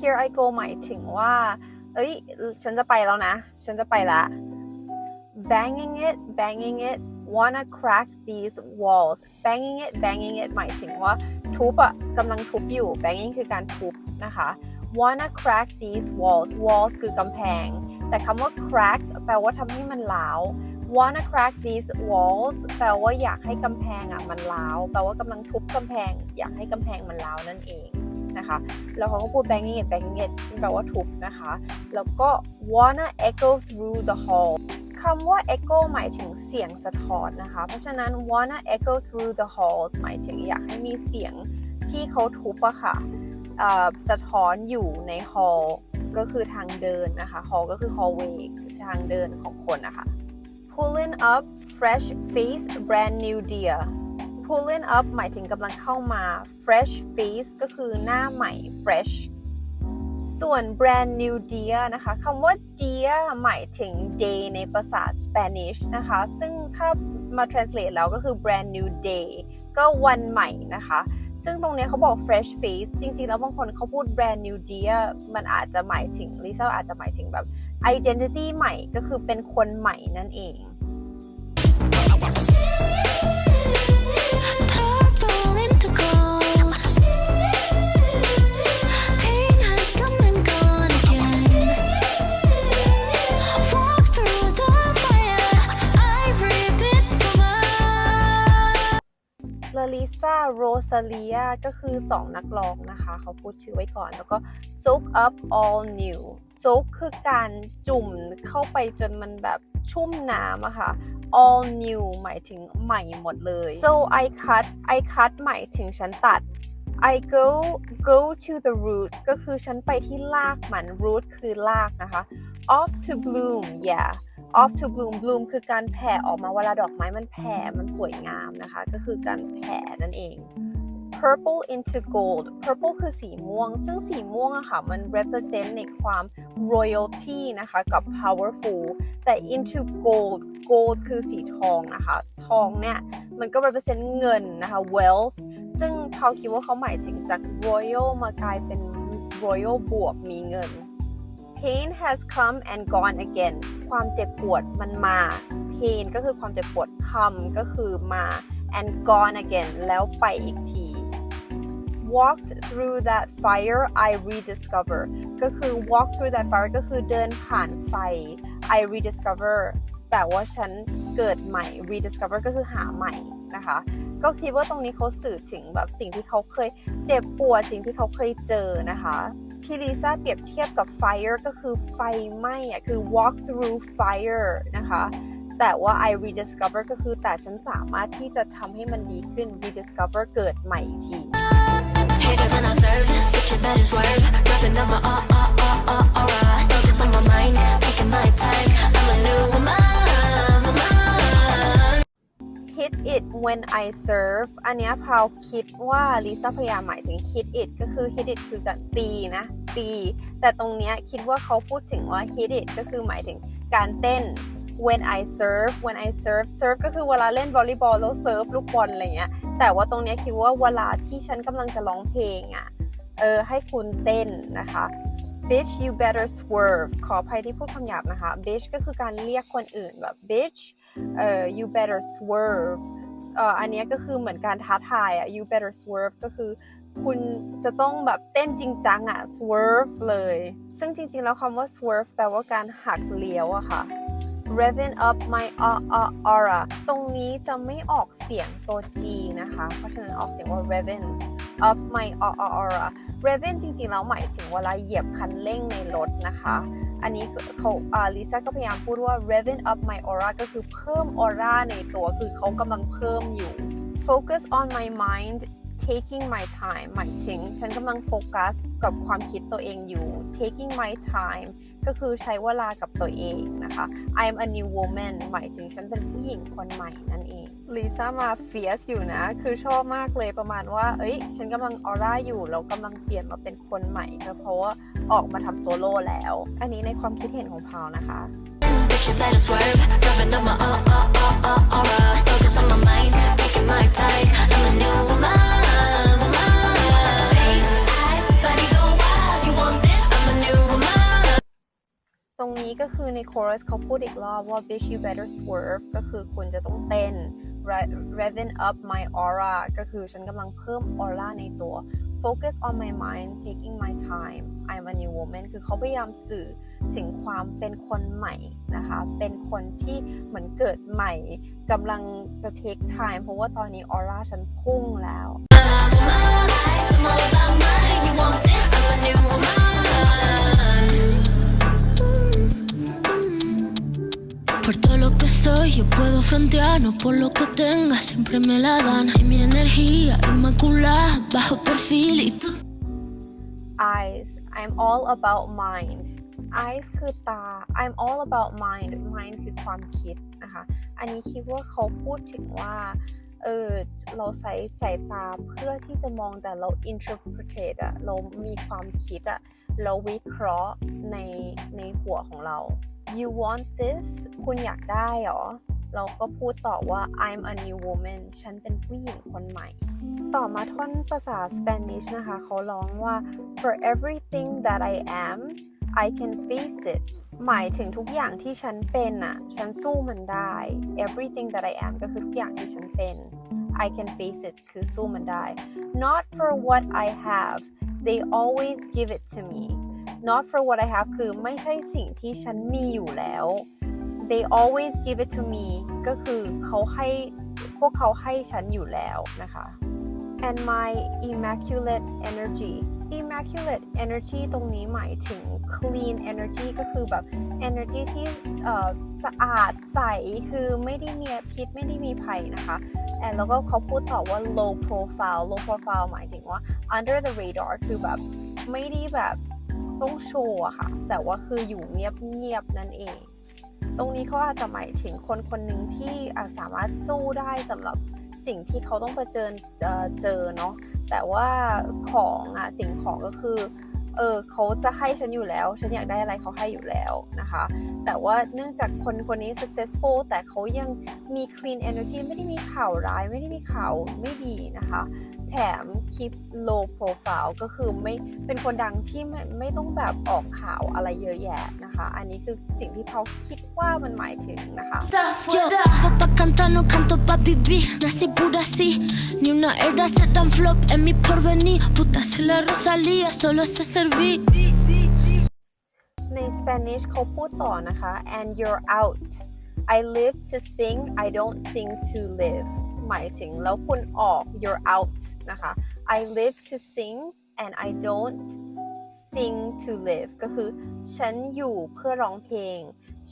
here I go หมายถึงว่า เอ้ย ฉันจะไปแล้วนะ ฉันจะไปละ banging it banging it wanna crack these walls banging it banging it หมายถึงว่าทุบอะกำลังทุบอยู่ banging คือการทุบนะคะ wanna crack these walls walls คือกำแพง แต่คำว่า crack แปลว่าทำให้มันล้าว wanna crack these walls แปลว่าอยากให้กำแพงอะมันล้าว แปลว่ากำลังทุบกำแพง อยากให้กำแพงมันล้าวนั่นเอง นะคะ แล้วเขาก็พูด banging it banging it ซึ่งแปลว่าทุบนะคะ แล้วก็ wanna echo through the hall คำว่า echo หมายถึงเสียงสะท้อนนะคะ เพราะฉะนั้น wanna echo through the halls หมายถึงอยากให้มีเสียงที่เขาทุบอะค่ะเอ่อสะท้อนอยู่ใน hall ก็คือทางเดินนะคะ hall ก็คือ hallway คือทางเดินของคนนะคะ pulling up fresh face brand new dear pulling up หมายถึงกำลังเข้ามา fresh face ก็คือหน้าใหม่ fresh ส่วน brand new dear นะคะคำว่า dear หมายถึง day ในภาษา Spanish นะคะ ซึ่งถ้ามา translate แล้วก็คือ brand new day ก็วันใหม่นะคะ ซึ่งตรงนี้เขาบอก fresh face จริงๆ แล้วบางคนเขาพูด brand new dear มันอาจจะหมายถึงลิซ่าอาจจะหมายถึงแบบ identity ใหม่ก็คือเป็นคนใหม่นั่นเอง ลาลิซาโรซาเลียก็คือ 2 นักร้องนะคะ เขาพูดชื่อไว้ก่อน แล้วก็ soak up all new soak คือการจุ่มเข้าไปจนมันแบบชุ่มน้ำอะค่ะ all new หมายถึงใหม่หมดเลย so I cut I cut หมายถึงฉันตัด I go go to the root ก็คือฉันไปที่รากมัน root คือรากนะคะ off to bloom yeah off to bloom bloom คือการแผ่ออกมาเวลาดอกไม้มันแผ่ มันสวยงามนะคะ ก็คือการแผ่นั่นเอง purple into gold purple คือสีม่วง ซึ่งสีม่วงอะค่ะ มัน represent ในความ royalty นะคะ กับ powerful แต่ into gold gold คือสีทองนะคะ ทองเนี่ย มันก็ represent เงินนะคะ wealth ซึ่งเขาคิดว่าเขาหมายถึงจาก royal มากลายเป็น royal บวกมีเงิน pain has come and gone again ความเจ็บปวดมันมา pain ก็คือความเจ็บปวด come ก็คือมา and gone again แล้วไปอีกที walked through that fire I rediscover ก็คือ walk through that fire ก็คือเดินผ่านไฟ I rediscover แต่ว่าฉันเกิดใหม่ rediscover ก็คือหาใหม่นะคะ ก็คิดว่าตรงนี้เขาสื่อถึงแบบสิ่งที่เขาเคยเจ็บปวดสิ่งที่เขาเคยเจอนะคะ ที่ลิซ่าเปรียบเทียบกับ fire ก็คือไฟไหม้อะคือ walk through fire นะคะ แต่ว่า I rediscover ก็คือแต่ฉันสามารถที่จะทำให้มันดีขึ้น rediscover เกิดใหม่อีกที Hate it when I serve, but you better swerve. Rapping on my uh uh uh uh aura. Focus on my mind, taking my time. I'm a new woman, hit it when I serve อันนี้พาวคิดว่าลิซ่าพยายามหมายถึง hit it ก็คือ hit it คือการตีนะ ตี แต่ตรงเนี้ยคิดว่าเขาพูดถึงว่า hit it ก็คือหมายถึงการเต้น when I serve when I serve serve ก็คือเวลาเล่นวอลเลย์บอลแล้วเซิร์ฟลูกบอลอะไรเงี้ย แต่ว่าตรงเนี้ยคิดว่าเวลาที่ฉันกำลังจะร้องเพลงอะ เออให้คุณเต้นนะคะ bitch you better swerve ขออภัยที่พูดคำหยาบนะคะ bitch ก็คือการเรียกคนอื่นแบบ bitch เอ่อ you better swerve เอ่ออันนี้ก็คือเหมือนการท้าทายอะ you better swerve ก็คือคุณจะต้องแบบเต้นจริงจังอะ swerve เลย ซึ่งจริงๆ แล้วคำว่า swerve แปลว่าการหักเลี้ยวอะค่ะ reven up my a- a- aura ตรงนี้จะไม่ออกเสียงตัว G นะคะ เพราะฉะนั้นออกเสียงว่า reven up my aura reven จริงๆ แล้วหมายถึงเวลาเหยียบคันเร่งในรถนะคะ อันนี้เขาลิซ่าก็พยายามพูดว่า reven up my aura ก็คือเพิ่มออร่าในตัว คือเขากำลังเพิ่มอยู่ focus on my mind taking my time หมายถึง ฉันกำลังโฟกัสกับความคิดตัวเองอยู่ taking my time ก็คือใช้เวลากับตัวเองนะคะ I'm a new woman หมายถึงฉันเป็นผู้หญิงคนใหม่นั่นเองลิซ่ามาเฟียสอยู่นะ คือชอบมากเลยประมาณว่า เอ้ย ฉันกำลังออร่าอยู่แล้วกำลังเปลี่ยนมาเป็นคนใหม่เพราะว่าออกมาทำโซโล่แล้ว อันนี้ในความคิดเห็นของพาวนะคะ Focus on my mind, taking my time. I'm a new woman, ตรงนี้ก็คือในคอรัสเขาพูดอีกรอบว่า bitch you better swerve ก็คือคุณจะต้องเต้น Re- revving up my aura ก็คือฉันกำลังเพิ่ม aura ในตัว focus on my mind taking my time I'm a new woman คือเขาพยายามสื่อถึงความเป็นคนใหม่นะคะ เป็นคนที่เหมือนเกิดใหม่กำลังจะ take time เพราะว่าตอนนี้ aura ฉันพุ่งแล้ว Por todo lo que soy, yo puedo frontear, no por lo que tenga, siempre me la dan. Y mi energía inmaculada, bajo perfil y tú. eyes I'm all about mind eyes คือตา I'm all about mind mind คือความคิดนะคะ อันนี้คิดว่าเขาพูดถึงว่า เออ เราใช้สายตาเพื่อที่จะมองแต่เรา interpret อะเรามีความคิดอะเราวิเคราะห์ในในหัวของเรา you want this คุณอยากได้เหรอ เราก็พูดต่อว่า I'm a new woman ฉันเป็นผู้หญิงคนใหม่ ต่อมาท่อนภาษา Spanish นะคะ เขาร้องว่า for everything that I am I can face it หมายถึงทุกอย่างที่ฉันเป็นอะฉันสู้มันได้ everything that I am ก็คือทุกอย่างที่ฉันเป็น I can face it คือสู้มันได้ not for what I have they always give it to me not for what I have คือไม่ใช่สิ่งที่ฉันมีอยู่แล้ว they always give it to me ก็คือเขาให้พวกเขาให้ฉันอยู่แล้วนะคะ and my immaculate energy immaculate energy ตรงนี้หมายถึง clean energy ก็คือแบบ energy ที่สะอาดใส คือไม่ได้มีพิษไม่ได้มีภัยนะคะ and แล้วก็เขาพูดต่อว่า low profile low profile หมายถึงว่า under the radar คือแบบไม่ได้แบบ ต้องโชว์อะค่ะ แต่ว่าคืออยู่เงียบๆนั่นเอง ตรงนี้เขาอาจจะหมายถึงคนคนหนึ่งที่อะสามารถสู้ได้สำหรับสิ่งที่เขาต้องเผชิญเอ่อเจอเนาะแต่ว่าของอะสิ่งของก็คือเออเขาจะให้ฉันอยู่แล้ว ฉันอยากได้อะไรเขาให้อยู่แล้วนะคะแต่ว่าเนื่องจากคนคนนี้ successful แต่เขายังมี clean energy ไม่ได้มีข่าวร้าย ไม่ได้มีข่าวไม่ดีนะคะ แถมคลิป low profile ก็คือไม่เป็นคนดังที่ไม่ไม่ต้องแบบออกข่าวอะไรเยอะแยะนะคะ อันนี้คือสิ่งที่เขาคิดว่ามันหมายถึงนะคะ Ni una era se dan flop en mi porvenir, puta se la rosalía, solo se serví. ในสเปนิชเขาพูดต่อนะคะ and you're out I live to sing I don't sing to live หมายถึงแล้วคุณออก you're out นะคะ I live to sing and I don't sing to live ก็คือ ฉันอยู่เพื่อร้องเพลง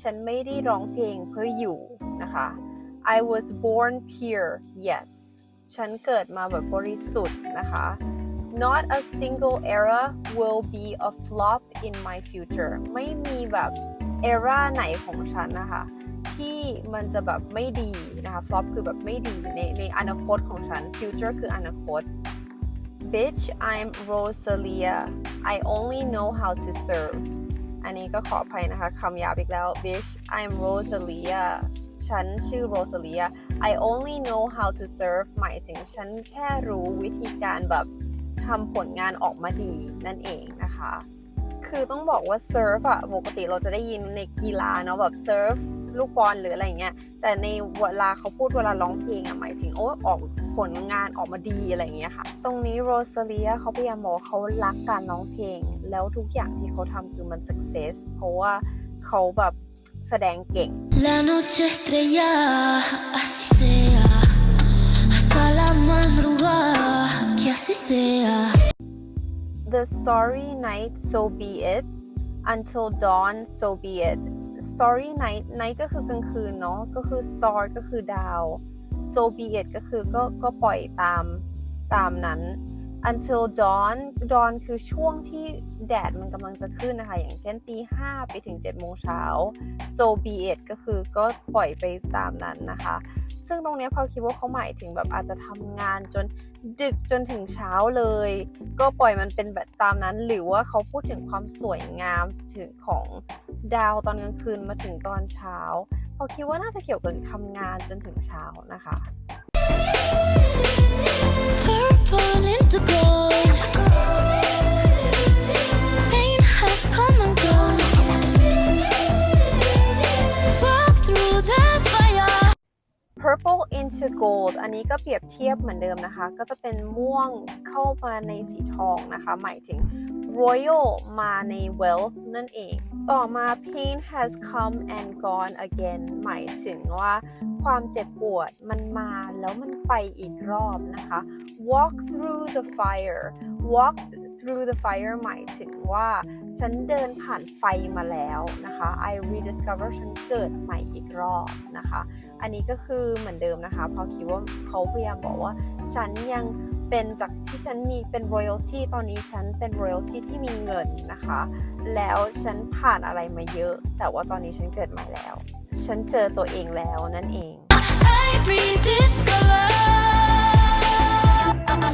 ฉันไม่ได้ร้องเพลงเพื่ออยู่นะคะ I was born pure yes ฉันเกิดมาแบบบริสุทธิ์นะคะ Not a single era will be a flop in my future ไม่มีแบบ era ไหนของฉันนะคะ ที่มันจะแบบไม่ดีนะคะ flop คือแบบไม่ดีในในอนาคตของฉัน future คืออนาคต Bitch I'm Rosalia I only know how to serve อันนี้ก็ขออภัยนะคะคำหยาบอีกแล้ว Bitch I'm Rosalia ฉันชื่อ Rosalia I only know how to serve หมายถึงฉันแค่รู้วิธีการแบบ ทำผลงานออกมาดีนั่นเองนะคะ คือต้องบอกว่าเซิร์ฟอะปกติเราจะได้ยินในกีฬาเนาะแบบเซิร์ฟลูกบอลหรืออะไรเงี้ย แต่ในเวลาเขาพูดเวลาร้องเพลงอะหมายถึงโอ้ออกผลงานออกมาดีอะไรเงี้ยค่ะ ตรงนี้โรซาเลียเขาพยายามบอกเขารักการร้องเพลง แล้วทุกอย่างที่เขาทำคือมัน success เพราะว่าเขาแบบแสดงเก่ง La noche estrella así sea. Hasta la madrugada, que así sea. The Story Night So Be It Until Dawn So Be It Story Night Night ก็คือกลางคืนเนาะก็คือ Star ก็คือดาว So Be It ก็คือก็ก็ปล่อยตามตามนั้น Until Dawn Dawn คือช่วงที่แดดมันกำลังจะขึ้นนะคะ อย่างเช่นตีห้าไปถึง7จ็ดโมงเช้า So Be It ก็คือก็ปล่อยไปตามนั้นนะคะ ซึ่งตรงนี้พอคิดว่าเขาหมายถึงแบบอาจจะทำงานจน ดึกจนถึงเช้าเลย ก็ปล่อยมันเป็นแบบตามนั้น หรือว่าเขาพูดถึงความสวยงามถึงของดาวตอนกลางคืนมาถึงตอนเช้าพอคิดว่าน่าจะเกี่ยวกับทำงานจนถึงเช้านะคะ purple into gold อันนี้ก็เปรียบเทียบเหมือนเดิมนะคะ ก็จะเป็นม่วงเข้ามาในสีทองนะคะ หมายถึง royal มาใน wealth นั่นเอง ต่อมา pain has come and gone again หมายถึงว่าความเจ็บปวดมันมาแล้วมันไปอีกรอบนะคะ walk through the fire walk through the fire หมายถึงว่าฉันเดินผ่านไฟมาแล้วนะคะ I rediscover ฉันเกิดใหม่อีกรอบนะคะ อันนี้ก็คือเหมือนเดิมนะคะเพราะคิดว่าเขาพยายามบอกว่า ฉันยังเป็นจากที่ฉันมีเป็น royalty ตอนนี้ฉันเป็น royalty ที่มีเงินนะคะ แล้วฉันผ่านอะไรมาเยอะ แต่ว่าตอนนี้ฉันเกิดใหม่แล้ว ฉันเจอตัวเองแล้วนั่นเอง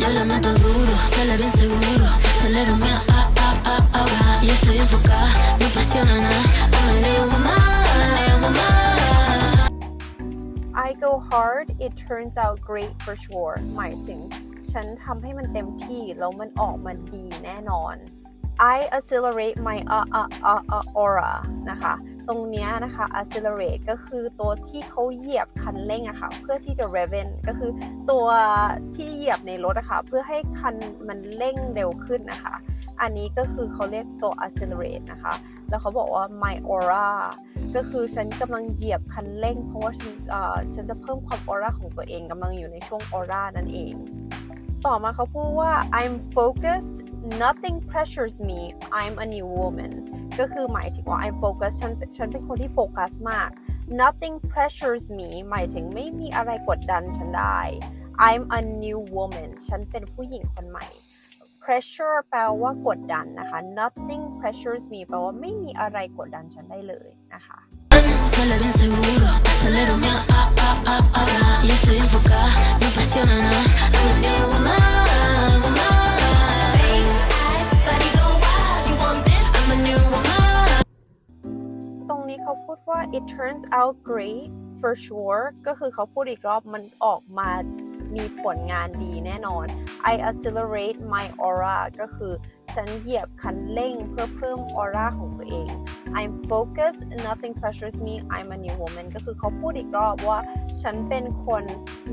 Yo le meto duro, sale bien seguro. Acelero mi a a a a ahora. Y estoy enfocada, no presiona nada. I'm a new woman, I go hard it turns out great for sure หมายถึง ฉันทำให้มันเต็มที่ แล้วมันออกมาดีแน่นอน I accelerate my uh, uh, uh, uh, aura นะคะ ตรงนี้นะคะ accelerate ก็คือตัวที่เขาเหยียบคันเร่งอะค่ะ เพื่อที่จะ reven ก็คือตัวที่เหยียบในรถอะค่ะ เพื่อให้คันมันเร่งเร็วขึ้นนะคะ อันนี้ก็คือเขาเรียกตัว accelerate นะคะ แล้วเขาบอกว่า my aura ก็คือฉันกำลังเหยียบคันเร่ง เพราะว่าฉันฉันจะเพิ่มความออร่าของตัวเองกำลังอยู่ในช่วงออร่านั่นเอง ต่อมาเขาพูดว่า I'm focused nothing pressures me I'm a new woman ก็คือหมายถึงว่า I'm focused ฉันฉันเป็นคนที่โฟกัสมาก nothing pressures me หมายถึงไม่มีอะไรกดดันฉันได้ I'm a new woman ฉันเป็นผู้หญิงคนใหม่ pressure แปลว่ากดดันนะคะ nothing pressures me แปลว่าไม่มีอะไรกดดันฉันได้เลยนะคะตรงนี้เขาพูดว่า it turns out great for sure ก็คือเขาพูดอีกรอบมันออกมา มีผลงานดีแน่นอน I accelerate my aura ก็คือฉันเหยียบคันเร่งเพื่อเพิ่มออร่าของตัวเอง I'm focused nothing pressures me I'm a new woman ก็คือเขาพูดอีกรอบว่า ฉันเป็นคน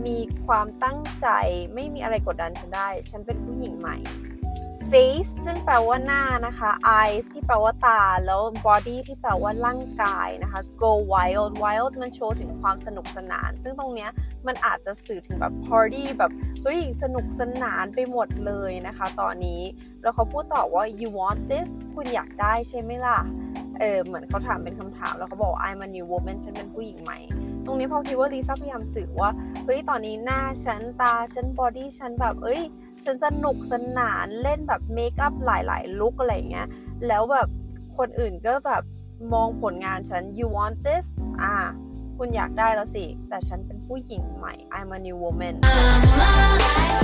มีความตั้งใจ ไม่มีอะไรกดดันฉันได้ ฉันเป็นผู้หญิงใหม่ face ซึ่งแปลว่าหน้านะคะ eyes ที่แปลว่าตา แล้ว body ที่แปลว่าร่างกายนะคะ go wild wild มันโชว์ถึงความสนุกสนาน ซึ่งตรงเนี้ยมันอาจจะสื่อถึงแบบ party แบบเฮ้ยสนุกสนานไปหมดเลยนะคะ ตอนนี้ แล้วเขาพูดต่อว่า you want this คุณอยากได้ใช่ไหมล่ะ เออเหมือนเขาถามเป็นคำถาม แล้วเขาบอก I'm a new woman ฉันเป็นผู้หญิงใหม่ตรงนี้พอคิดว่าลิซ่าพยายามสื่อว่าเฮ้ยตอนนี้หน้าฉันตาฉันบอดี้ฉันแบบเอ้ย ฉันสนุกสนานเล่นแบบเมคอัพหลายๆลุคอะไรอย่างเงี้ยแล้วแบบคนอื่นก็แบบมองผลงานฉัน you want this อ่า คุณอยากได้แล้วสิ แต่ฉันเป็นผู้หญิงใหม่ I'm a new woman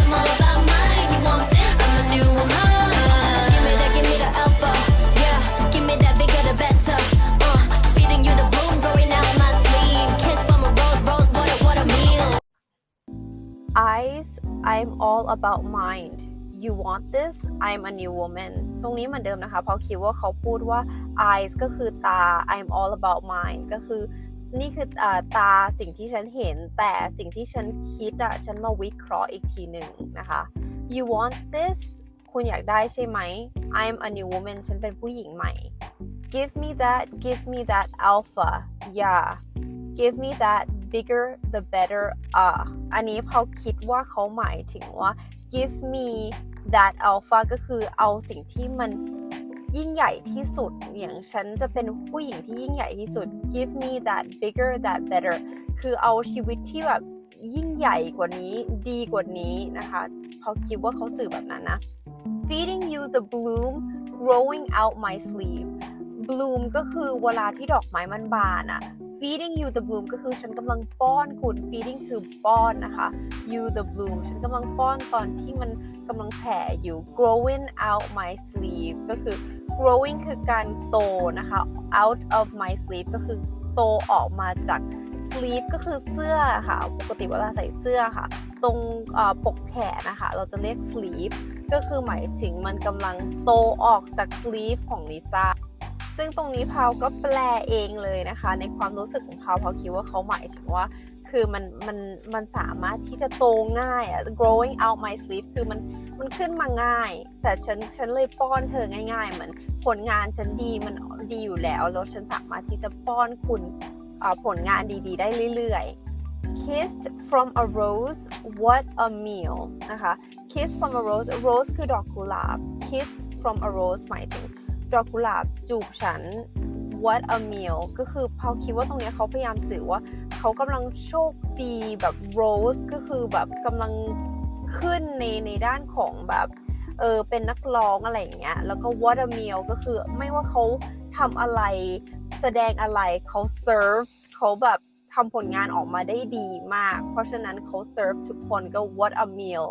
I'm all about mine. You want this? I'm a new woman. Give me that, give me the alpha. Yeah, give me that bigger the better. Uh, feeding you the bloom growing out my sleeve. Kiss from a rose, rose, what a, what a meal. eyes I'm all about mind you want this I'm a new woman ตรงนี้เหมือนเดิมนะคะ เพราะคิดว่าเขาพูดว่า eyes ก็คือตา I'm all about mind ก็คือนี่คืออตาสิ่งที่ฉันเห็น แต่สิ่งที่ฉันคิดอะฉันมาวิเคราะห์อีกทีหนึ่งนะคะ you want this คุณอยากได้ใช่ไหม I'm a new woman ฉันเป็นผู้หญิงใหม่ give me that give me that alpha yeah give me that bigger the better อะอันนี้เขาคิดว่าเขาหมายถึงว่า give me that alpha ก็คือเอาสิ่งที่มันยิ่งใหญ่ที่สุด อย่างฉันจะเป็นผู้หญิงที่ยิ่งใหญ่ที่สุด give me that bigger that better คือเอาชีวิตที่แบบยิ่งใหญ่กว่านี้ดีกว่านี้นะคะเขาคิดว่าเขาสื่อแบบนั้นนะ feeding you the bloom growing out my sleeve bloom ก็คือเวลาที่ดอกไม้มันบานอะ feeding you the bloom ก็คือฉันกำลังป้อนคุณ feeding คือป้อนนะคะ you the bloom ฉันกำลังป้อนตอนที่มันกำลังแผ่อยู่ growing out my sleeve ก็คือ growing คือการโตนะคะ out of my sleeve ก็คือโตออกมาจาก sleeve ก็คือเสื้อค่ะ ปกติเวลาใส่เสื้อค่ะ ตรงปกแขนนะคะ เราจะเรียก sleeve ก็คือหมายถึงมันกำลังโตออกจาก sleeve ของลิซ่า ซึ่งตรงนี้พาวก็แปลเองเลยนะคะ ในความรู้สึกของพาวพาวคิดว่าเขาหมายถึงว่า คือมันมันมันสามารถที่จะโตง่ายอะ growing out my sleeve คือมันมันขึ้นมาง่าย แต่ฉันฉันเลยป้อนเธอง่ายๆ เหมือนผลงานฉันดีมันดีอยู่แล้ว แล้วฉันสามารถที่จะป้อนคุณผลงานดีๆ ได้เรื่อยๆ kissed from a rose what a meal นะคะ kiss from a rose rose คือดอกกุหลาบ kissed from a rose หมายถึง ดอกกุหลาบจูบฉัน what a meal ก็คือพาคิดว่าตรงนี้เขาพยายามสื่อว่า เขากำลังโชคดีแบบ rose ก็คือแบบกำลังขึ้นในในด้านของแบบเออเป็นนักร้องอะไรอย่างเงี้ย แล้วก็ what a meal ก็คือไม่ว่าเขาทำอะไรแสดงอะไรเขา serve เขาแบบทำผลงานออกมาได้ดีมาก เพราะฉะนั้นเขา serve ทุกคนก็ what a meal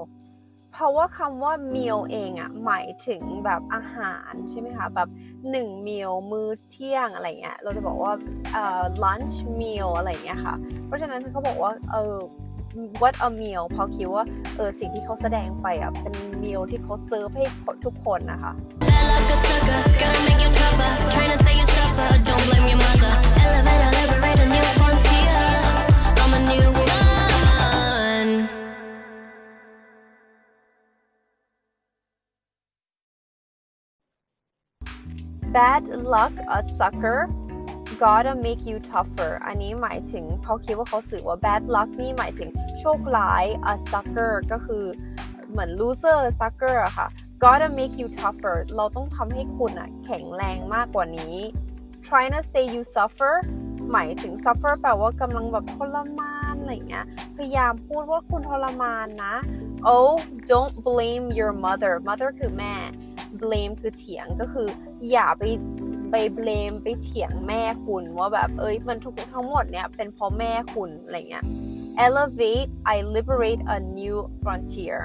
เพราะว่าคำว่า meal เองอะหมายถึงแบบอาหารใช่ไหมคะแบบหนึ่ง meal มื้อเที่ยงอะไรเงี้ยเราจะบอกว่าเอ่อ lunch meal อะไรเงี้ยค่ะ เพราะฉะนั้นเขาบอกว่าเออ what a meal เพราะคิดว่าเออสิ่งที่เขาแสดงไปอะเป็น meal ที่เขาเซิร์ฟให้ทุกคนนะคะ Don't blame your mother. Elevator, liberate a new frontier. I'm a new bad luck a sucker gotta make you tougher อันนี้หมายถึงเขาคิดว่าเขาสื่อว่า bad luck นี่หมายถึงโชคร้าย a sucker ก็คือเหมือน loser sucker อะค่ะ gotta make you tougher เราต้องทำให้คุณอะแข็งแรงมากกว่านี้ trying to say you suffer หมายถึง suffer แปลว่ากำลังแบบทรมานอะไรเงี้ย พยายามพูดว่าคุณทรมานนะ oh don't blame your mother mother คือแม่ blame คือเถียงก็คือ อย่าไปไป blame ไปเถียงแม่คุณว่าแบบเอ้ยมันทุกทั้งหมดเนี่ยเป็นเพราะแม่คุณอะไรเงี้ย elevate I liberate a new frontier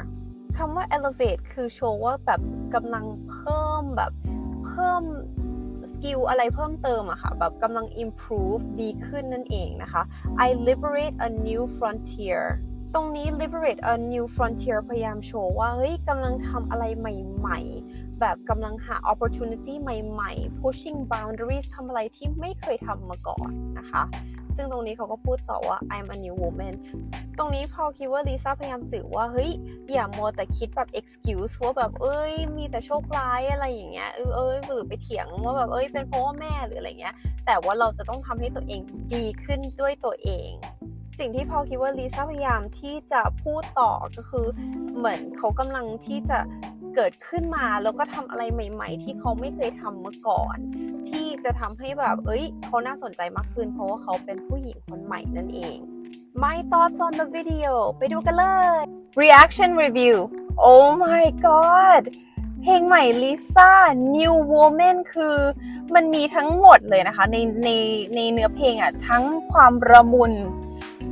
คำว่า elevate คือโชว์ว่าแบบกำลังเพิ่มแบบเพิ่มสกิลอะไรเพิ่มเติมอะค่ะแบบกำลัง improve ดีขึ้นนั่นเองนะคะ I liberate a new frontier ตรงนี้ liberate a new frontier พยายามโชว์ว่าเฮ้ยกำลังทำอะไรใหม่ ๆ แบบกำลังหา opportunity ใหม่ ๆ pushing boundaries ทำอะไรที่ไม่เคยทำมาก่อนนะคะ ซึ่งตรงนี้เขาก็พูดต่อว่า I'm a new woman ตรงนี้พอคิดว่าลิซ่าพยายามสื่อว่า เฮ้ย อย่ามัวแต่คิดแบบ excuse ว่าแบบ เอ้ย มีแต่โชคร้ายอะไรอย่างเงี้ย เออเอ้ยหรือไปเถียงว่าแบบ เอ้ย เป็นเพราะว่าแม่หรืออะไรเงี้ย แต่ว่าเราจะต้องทำให้ตัวเองดีขึ้นด้วยตัวเองสิ่งที่พอคิดว่าลิซ่าพยายามที่จะพูดต่อก็คือเหมือนเขากำลังที่จะ เกิดขึ้นมาแล้วก็ทำอะไรใหม่ ๆ ที่เขาไม่เคยทำมาก่อน ที่จะทำให้แบบ เอ้ยเขาน่าสนใจมากขึ้น เพราะว่าเขาเป็นผู้หญิงคนใหม่นั่นเอง My thoughts on the video ไปดูกันเลย Reaction review Oh my god เพลงใหม่ลิซ่า New Woman คือมันมีทั้งหมดเลยนะคะ ในในในเนื้อเพลงอะ ทั้งความระมุน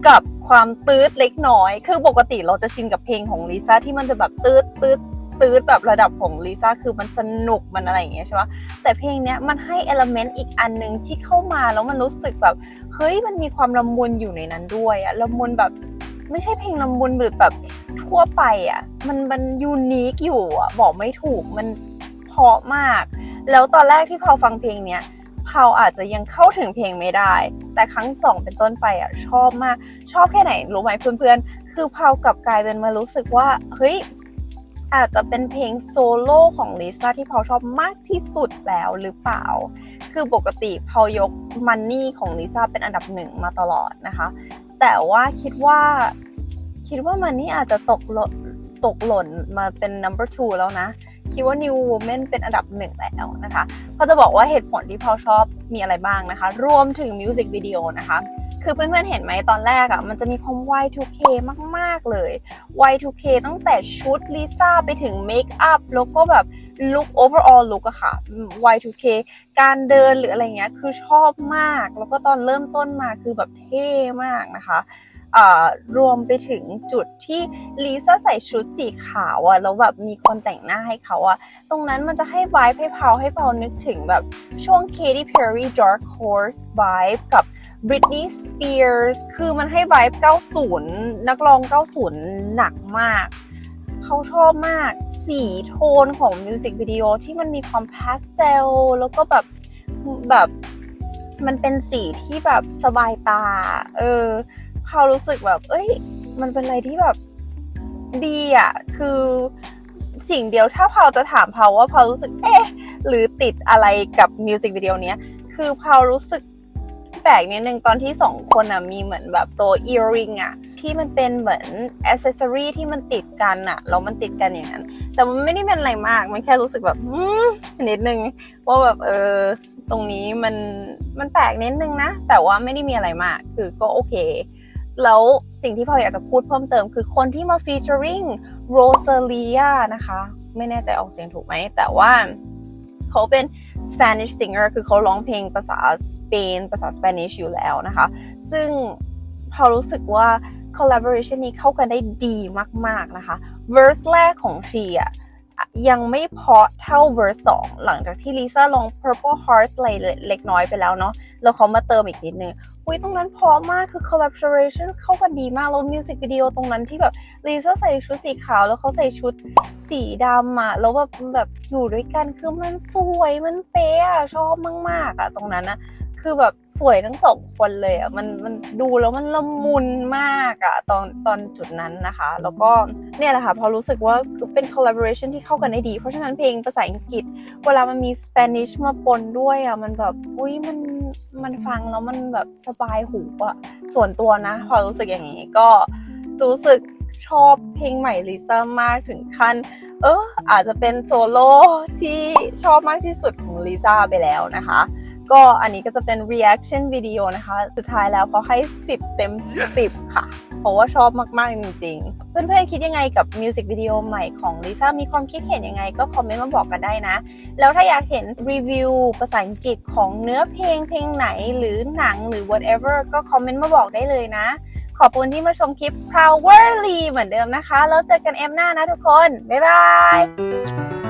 กับความตืดเล็กน้อย คือปกติเราจะชินกับเพลงของลิซ่าที่มันจะแบบตืดตืด ตื้ดแบบระดับของลิซ่าคือมันสนุกมันอะไรอย่างเงี้ยใช่ปะแต่เพลงเนี้ยมันให้เอลเมนต์อีกอันหนึ่งที่เข้ามาแล้วมันรู้สึกแบบเฮ้ยมันมีความละมุนอยู่ในนั้นด้วยอะละมุนแบบไม่ใช่เพลงละมุนแบบแบบทั่วไปอะมันมันยูนิคอยู่อะบอกไม่ถูกมันเพาะมาก แล้วตอนแรกที่พาฟังเพลงเนี้ยพาอาจจะยังเข้าถึงเพลงไม่ได้ แต่ครั้งสองเป็นต้นไปอะชอบมาก ชอบแค่ไหนรู้ไหมเพื่อนๆ คือพากลับกลายเป็นมารู้สึกว่า เฮ้ย อาจจะเป็นเพลงโซโล่ของลิซ่าที่พาชอบมากที่สุดแล้วหรือเปล่า คือปกติพอยกมันนี่ของลิซ่าเป็นอันดับหนึ่งมาตลอดนะคะ แต่ว่าคิดว่าคิดว่ามันนี่อาจจะตกหล่นตกหล่นมาเป็น number two แล้วนะ คิดว่า New Woman เป็นอันดับหนึ่งแล้วนะคะเขาจะบอกว่าเหตุผลที่พอชอบมีอะไรบ้างนะคะ รวมถึงมิวสิกวิดีโอนะคะ คือเพื่อนๆเห็นไหมตอนแรกอะ่ะมันจะมีความ Y2K มากๆเลย Y2K ตั้งแต่ชุดลิซ่าไปถึงเมคอัพแล้วก็แบบลุค overall look อะค่ะ Y2K การเดินหรืออะไรเงี้ยคือชอบมาก แล้วก็ตอนเริ่มต้นมาคือแบบเท่มากนะคะรวมไปถึงจุดที่ลิซ่าใส่ชุดสีขาวอะแล้วแบบมีคนแต่งหน้าให้เขาอะตรงนั้นมันจะให้วายให้เผาให้เผานึกถึงแบบช่วง Katy Perry Dark Horse vibe กับ Britney Spears คือมันให้ vibe 90 นักร้อง 90 หนักมาก เขาชอบมากสีโทนของมิวสิกวิดีโอที่มันมีความพาสเทลแล้วก็แบบแบบมันเป็นสีที่แบบสบายตา เออพารู้สึกแบบ เอ้ย มันเป็นอะไรที่แบบดีอะ คือสิ่งเดียวถ้าพาวจะถามพาวว่าพาวรู้สึกเอ๊ะ หรือติดอะไรกับมิวสิกวิดีโอเนี้ย คือพาวรู้สึก แปลกนิดนึงตอนที่สองคนอะมีเหมือนแบบตัว earring อะที่มันเป็นเหมือนอ c เซสซอรีที่มันติดกันอะแล้วมันติดกันอย่างนั้น แต่มันไม่ได้เป็นอะไรมากมันแค่รู้สึกแบบอืมนิดนึงว่าแบบเออตรงนี้มันมันแปลกนิดนึงนะ แต่ว่าไม่ได้มีอะไรมาก คือก็โอเค แล้วสิ่งที่พออยากจะพูดเพิ่มเติม คือคนที่มา featuring Rosalia นะคะ ไม่แน่ใจออกเสียงถูกไหม แต่ว่า เขาเป็น Spanish singer คือเขาร้องเพลงภาษาสเปนภาษาสเปนิชอยู่แล้วนะคะ ซึ่งพอรู้สึกว่า collaboration นี้เข้ากันได้ดีมาก ๆ นะคะ verse แรกของชีอะ ยังไม่เพาะเท่า verse 2 หลังจากที่ลิซ่าลอง purple hearts อะไรเล็กน้อยไปแล้วเนาะแล้วเขามาเติมอีกนิดนึงอุ้ยตรงนั้นเพราะมากคือ collaboration เข้ากันดีมาก แล้วมิวสิกวิดีโอตรงนั้นที่แบบลิซ่าใส่ชุดสีขาว แล้วเขาใส่ชุดสีดำอะแล้วแบบแบบอยู่ด้วยกันคือมันสวยมันเป๊ะชอบมากๆอะตรงนั้นนะคือแบบ สวยทั้งสองคนเลยอะมันมันดูแล้วมันละมุนมากอะตอนตอนจุดนั้นนะคะ แล้วก็เนี่ยแหละค่ะพอรู้สึกว่าเป็น collaboration ที่เข้ากันได้ดี เพราะฉะนั้นเพลงภาษาอังกฤษ เวลามันมี Spanish มาปนด้วยอะมันแบบอุ้ยมันมันฟังแล้วมันแบบสบายหูอะส่วนตัวนะ พอรู้สึกอย่างนี้ก็รู้สึกชอบเพลงใหม่ลิซ่ามากถึงขั้นเอออาจจะเป็นโซโล่ที่ชอบมากที่สุดของลิซ่าไปแล้วนะคะ ก็อันนี้ก็จะเป็น reaction วิดีโอนะคะ สุดท้ายแล้วเขาให้ 10 เต็ม 10 ค่ะ เพราะว่าชอบมาก ๆ จริง ๆ เพื่อน ๆ คิดยังไงกับมิวสิกวิดีโอใหม่ของลิซ่ามีความคิดเห็นยังไงก็คอมเมนต์มาบอกกันได้นะ แล้วถ้าอยากเห็นรีวิวภาษาอังกฤษของเนื้อเพลงเพลงไหนหรือหนังหรือ whatever ก็คอมเมนต์มาบอกได้เลยนะ ขอบคุณที่มาชมคลิป Prowerly เหมือนเดิมนะคะ แล้วเจอกันเอ็มหน้านะทุกคน บ๊ายบาย